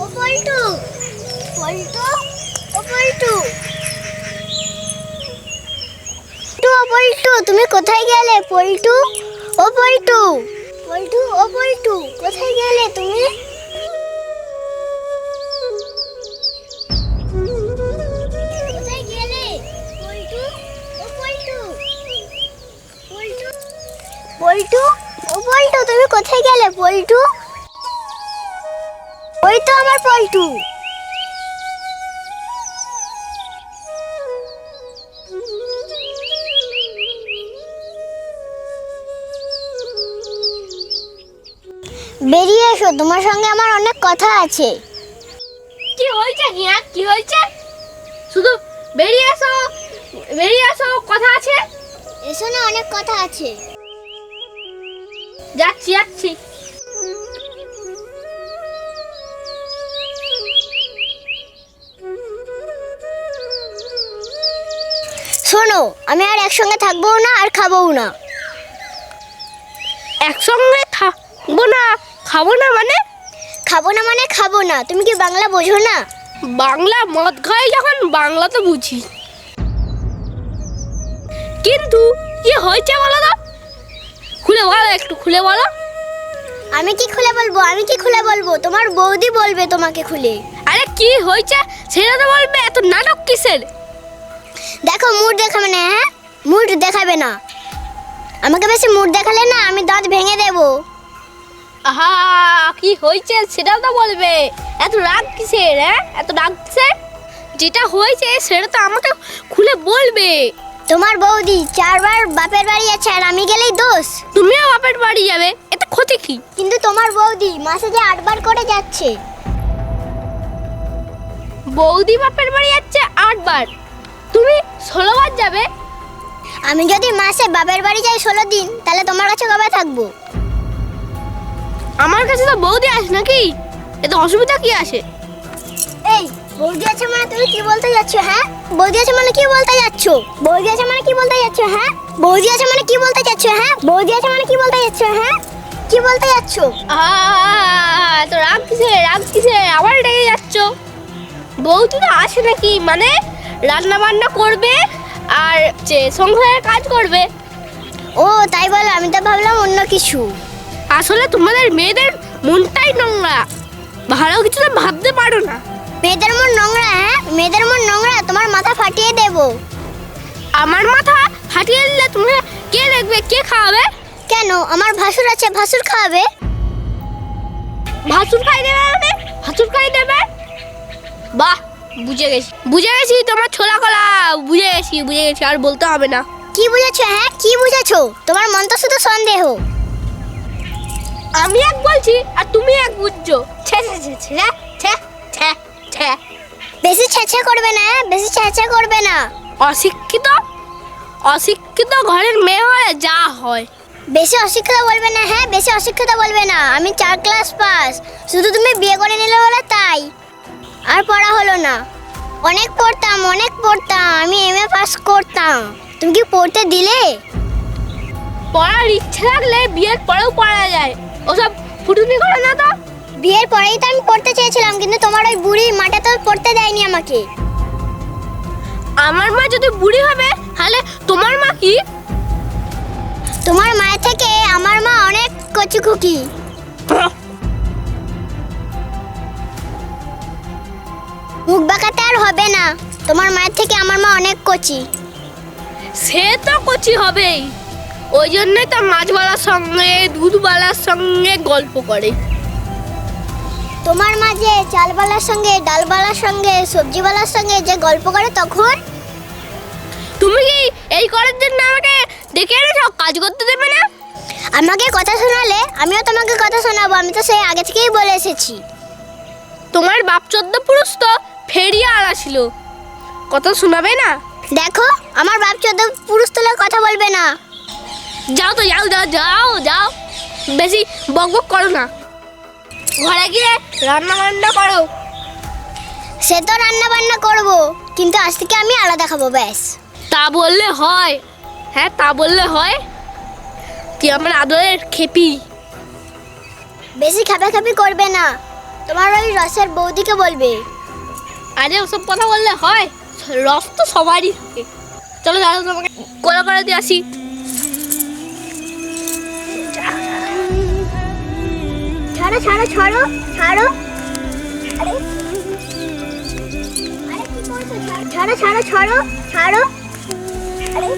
পল্টু। ও পল্টু। পল্টু, ও পল্টু কোথায় গেলে পল্টু? পল্টু। ও পল্টু গেলে তুমি? পল্টু, ও পল্টু, তুমি কোথায় গেলে পল্টু? ওই তো আমার পল্টু। বেরিয়ে এসো তোমার সঙ্গে আমার অনেক কথা আছে। কি হয়েছে হিয়া? কি হয়েছে? শুধু বেরিয়ে এসো বেরিয়ে এসো কথা আছে? এসো না অনেক কথা আছে। যাচ্ছি যাচ্ছি। শোনো আমি আর একসঙ্গে থাকব না আর খাব না। একসঙ্গে থাকব না খাব না মানে? খাব না মানে খাব না তুমি কি বাংলা বোঝো না? বাংলা মদ খাই যখন বাংলা তো বুঝি। কিন্তু কি হয়েছে বলো তো? খুলে বলো একটু খুলে বলো। আমি কি খুলে বলব আমি কি খুলে বলব? তোমার বৌদি বলবে তোমাকে খুলে। আরে কি হয়েছে সেটা তো বলবে এত নাটক কিসের? দেখো মুড দেখাবে না হ্যাঁ? মুড দেখাবে না। আমাকে বেশি মুড দেখালে না আমি দাঁত ভেঙে দেবো। আহা কি হয়েছে? সেটাও তো বলবে। এত রাগ কিসের হ্যাঁ? এত রাগ কিসের? যেটা হয়েছে সেটা তো আমাকে খুলে বলবে। তোমার বৌদি চারবার বাপের বাড়ি আছে আর আমি গেলেই দোষ। তুমিও বাপের বাড়ি যাবে এতে ক্ষতি কি? কিন্তু তোমার বৌদি মাসে যে আটবার করে যাচ্ছে। বৌদি বাপের বাড়ি যাচ্ছে আটবার। তুমি ষোলো ষোলোবার যাবে? আমি যদি মাসে বাপের বাড়ি যাই ষোলো দিন তাহলে তোমার কাছে কবে থাকব? আমার কাছে তো বৌদি আসে নাকি? এতে অসুবিধা কি আসে? এই বৌদি আছে মানে তুমি কি বলতে যাচ্ছ হ্যাঁ? বৌদি আছে মানে কি বলতে যাচ্ছ? বৌদি আছে মানে কি বলতে যাচ্ছ হ্যাঁ? বৌদি আছে মানে কি বলতে যাচ্ছ হ্যাঁ? বৌদি আছে মানে কি বলতে যাচ্ছ হ্যাঁ? কি বলতে যাচ্ছ? তো রাগ কিসে রাগ কিসে আবার ডেকে যাচ্ছ? বৌদি তো আসে নাকি? মানে রান্না বান্না করবে আর যে সংসারের কাজ করবে। ও তাই বলো আমি তো ভাবলাম অন্য কিছু। আসলে তোমাদের মেয়েদের মনটাই নোংরা। ভালো কিছু তো ভাবতে পারো না। মেয়েদের মন নোংরা হ্যাঁ? মেয়েদের মন নোংরা তোমার মাথা ফাটিয়ে দেবো। আমার মাথা ফাটিয়ে দিলে তুমি কে দেখবে? কে খাওয়াবে? কেন? আমার ভাসুর আছে ভাসুর খাওয়াবে। ভাসুর খাই দেবে মানে? ভাসুর খাই দেবে? বাহ! বুঝে গেছি। বুঝে গেছি তোমার ছোলা কলা। বুঝে গেছি বুঝে গেছি আর বলতে হবে না। কি বুঝেছ হ্যাঁ? কি বুঝেছ? তোমার মন তো শুধু সন্দেহ। আমি এক বলছি আর তুমি এক বুঝছ। ছে ছে ছে ছে ছে ছে ছে বেশি ছেঁচা করবে না হ্যাঁ? বেশি ছেঁচা করবে না। অশিক্ষিত? অশিক্ষিত ঘরের মেয়ে হলে যা হয়। বেশি অশিক্ষিত বলবে না হ্যাঁ? বেশি অশিক্ষিত বলবে না। আমি চার ক্লাস পাস শুধু তুমি বিয়ে করে নিলে বলে তাই। আর পড়া হলো না। অনেক পড়তাম অনেক পড়তাম আমি এম এ পাস করতাম। তুমি কি পড়তে দিলে? পড়ার ইচ্ছে থাকলে বিয়ের পরেও পড়া যায়। ওসব ফুটুনি করে না তো। বিয়ের পরেই তো আমি পড়তে চেয়েছিলাম কিন্তু তোমার ওই বুড়ি মাটা তো পড়তে দেয়নি আমাকে। আমার মা যদি বুড়ি হবে তাহলে তোমার মা কি? তোমার মায়ের থেকে আমার মা অনেক কচি মুখ বাঁকাতে আর হবে না। তোমার মায়ের থেকে আমার মা অনেক কচি। সে তো কচি হবেই। ওই জন্যই তো মাছওয়ালার সঙ্গে দুধওয়ালার সঙ্গে গল্প করে। তোমার মাঝে চালবালার সঙ্গে ডালবালার সঙ্গে সবজিওয়ালার সঙ্গে যে গল্প করে তখন? তুমি কি এই করার জন্য আমাকে ডেকে এনেছো? কাজ করতে দেবে না? আমাকে কথা শোনালে আমিও তোমাকে কথা শোনাবো। আমি তো সেই আগে থেকেই বলে এসেছি। তোমার বাপ চোদ্দ পুরুষ তো ফেরিয়ে আলা ছিল কথা শোনাবে না? দেখো আমার বাপ চোদ্দ পুরুষ তোলার কথা বলবে না। যাও তো যাও যাও যাও যাও। বেশি বক বক করো না। ঘরে গিয়ে রান্না বান্না করো। সে তো রান্না বান্না করব কিন্তু আজ থেকে আমি আলাদা খাব ব্যাস। তা বললে হয়। হ্যাঁ তা বললে হয়। তুই আমার আদরের খেপি? বেশি খাপাখাপি করবে না। তোমার ওই রসের বৌদিকে বলবে। আরে ওসব কথা বললে হয়? রস তো সবারই থাকে। চলো দাদা তোমাকে কোলা করে দিয়ে আসি। ছাড়ো ছাড়ো ছাড়ো ছাড়ো। আরে ছাড়ো ছাড়ো ছাড়ো ছাড়ো। আরে